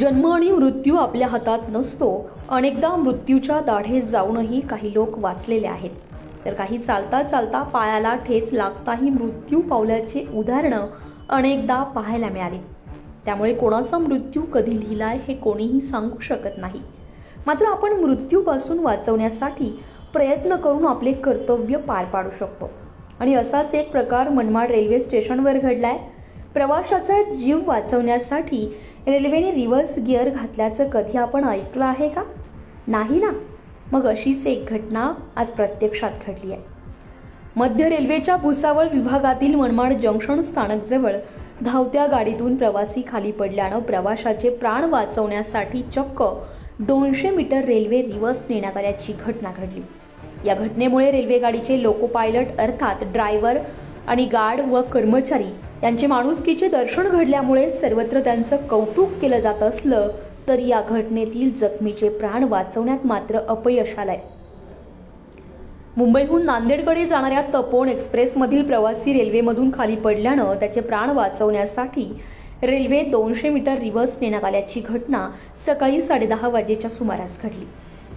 जन्म आणि मृत्यू आपल्या हातात नसतो. अनेकदा मृत्यूच्या दाढेत जाऊनही काही लोक वाचलेले आहेत. तर काही चालता चालता पायाला ठेच लागताही मृत्यू पावल्याचे उदाहरणं अनेकदा पाहायला मिळाली. त्यामुळे कोणाचा मृत्यू कधी लिहिलाय हे कोणीही सांगू शकत नाही. मात्र आपण मृत्यूपासून वाचवण्यासाठी प्रयत्न करून आपले कर्तव्य पार पाडू शकतो. आणि असाच एक प्रकार मनमाड रेल्वे स्टेशनवर घडलाय. प्रवाशाचा जीव वाचवण्यासाठी रेल्वेने रिव्हर्स गिअर घातल्याचं कधी आपण ऐकलं आहे का? नाही ना? मग अशीच एक घटना आज प्रत्यक्षात घडली आहे. मध्य रेल्वेच्या भुसावळ विभागातील मनमाड जंक्शन स्थानकजवळ धावत्या गाडीतून प्रवासी खाली पडल्यानं प्रवाशाचे प्राण वाचवण्यासाठी चक्क दोनशे मीटर रेल्वे रिव्हर्स नेण्यात आल्याची घटना घडली. या घटनेमुळे रेल्वे गाडीचे लोको पायलट अर्थात ड्रायव्हर आणि गार्ड व कर्मचारी यांची माणुसकीचे दर्शन घडल्यामुळे सर्वत्र त्यांचं कौतुक केलं जात असलं तरी या घटनेतील जखमीचे प्राण वाचवण्यात मात्र अपयश आलंय. मुंबईहून नांदेडकडे जाणाऱ्या तपोन एक्सप्रेसमधील प्रवासी रेल्वेमधून खाली पडल्यानं त्याचे प्राण वाचवण्यासाठी रेल्वे दोनशे मीटर रिव्हर्स नेण्यात आल्याची घटना सकाळी साडेदहा वाजेच्या सुमारास घडली.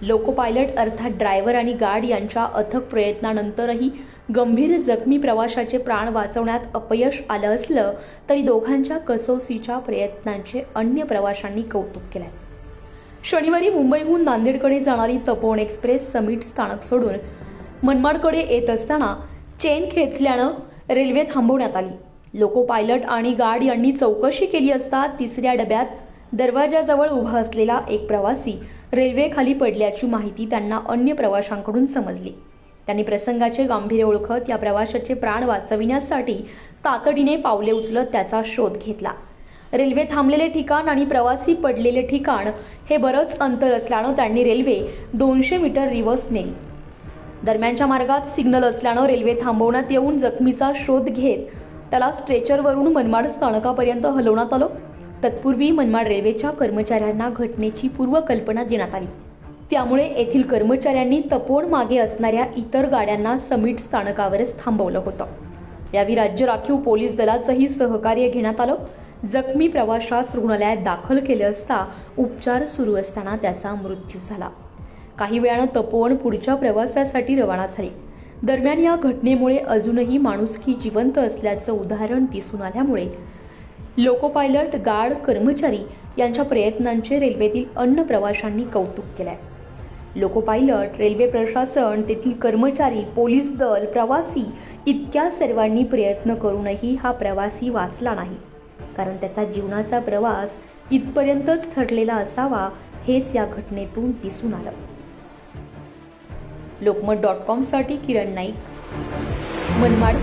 लोको पायलट अर्थात ड्रायव्हर आणि गार्ड यांच्या अथक प्रयत्नानंतरही गंभीर जखमी प्रवाशाचे प्राण वाचवण्यात अपयश आलं असलं तरी दोघांच्या कसोसीच्या प्रयत्नांचे अन्य प्रवाशांनी कौतुक केलंय. शनिवारी मुंबईहून नांदेडकडे जाणारी तपोवन एक्सप्रेस समिट स्थानक सोडून मनमाडकडे येत असताना चेन खेचल्यानं रेल्वे थांबवण्यात आली. लोको पायलट आणि गार्ड यांनी चौकशी केली असता तिसऱ्या डब्यात दरवाजाजवळ उभा असलेला एक प्रवासी रेल्वेखाली पडल्याची माहिती त्यांना अन्य प्रवाशांकडून समजली. त्यांनी प्रसंगाचे गांभीर्य ओळखत या प्रवाशाचे प्राण वाचविण्यासाठी तातडीने पावले उचलत त्याचा शोध घेतला. रेल्वे थांबलेले ठिकाण आणि प्रवासी पडलेले ठिकाण हे बरंच अंतर असल्यानं त्यांनी रेल्वे दोनशे मीटर रिव्हर्स नेली. दरम्यानच्या मार्गात सिग्नल असल्यानं रेल्वे थांबवण्यात येऊन जखमीचा शोध घेत त्याला स्ट्रेचरवरून मनमाड स्थानकापर्यंत हलवण्यात आलं. तत्पूर्वी मनमाड रेल्वेच्या कर्मचाऱ्यांना घटनेची पूर्वकल्पना देण्यात आली. त्यामुळे येथील कर्मचाऱ्यांनी तपोवन मागे असणाऱ्या इतर गाड्यांना समिट स्थानकावरच थांबवलं होतं. यावेळी राज्य राखीव पोलीस दलाचंही सहकार्य घेण्यात आलं. जखमी प्रवाशास रुग्णालयात दाखल केले असता उपचार सुरू असताना त्याचा मृत्यू झाला. काही वेळानं तपोवन पुढच्या प्रवासासाठी रवाना झाले. दरम्यान या घटनेमुळे अजूनही माणुसकी जिवंत असल्याचं उदाहरण दिसून आल्यामुळे लोको पायलट गार्ड कर्मचारी यांच्या प्रयत्नांचे रेल्वेतील अन्य प्रवाशांनी कौतुक केलंय. लोको पायलट रेल्वे प्रशासन तेथील कर्मचारी पोलीस दल प्रवासी इतक्या सर्वांनी प्रयत्न करूनही हा प्रवासी वाचला नाही. कारण त्याचा जीवनाचा प्रवास इथपर्यंतच ठरलेला असावा हेच या घटनेतून दिसून आलं. लोकमत डॉट कॉमसाठी किरण नाईक मनमाड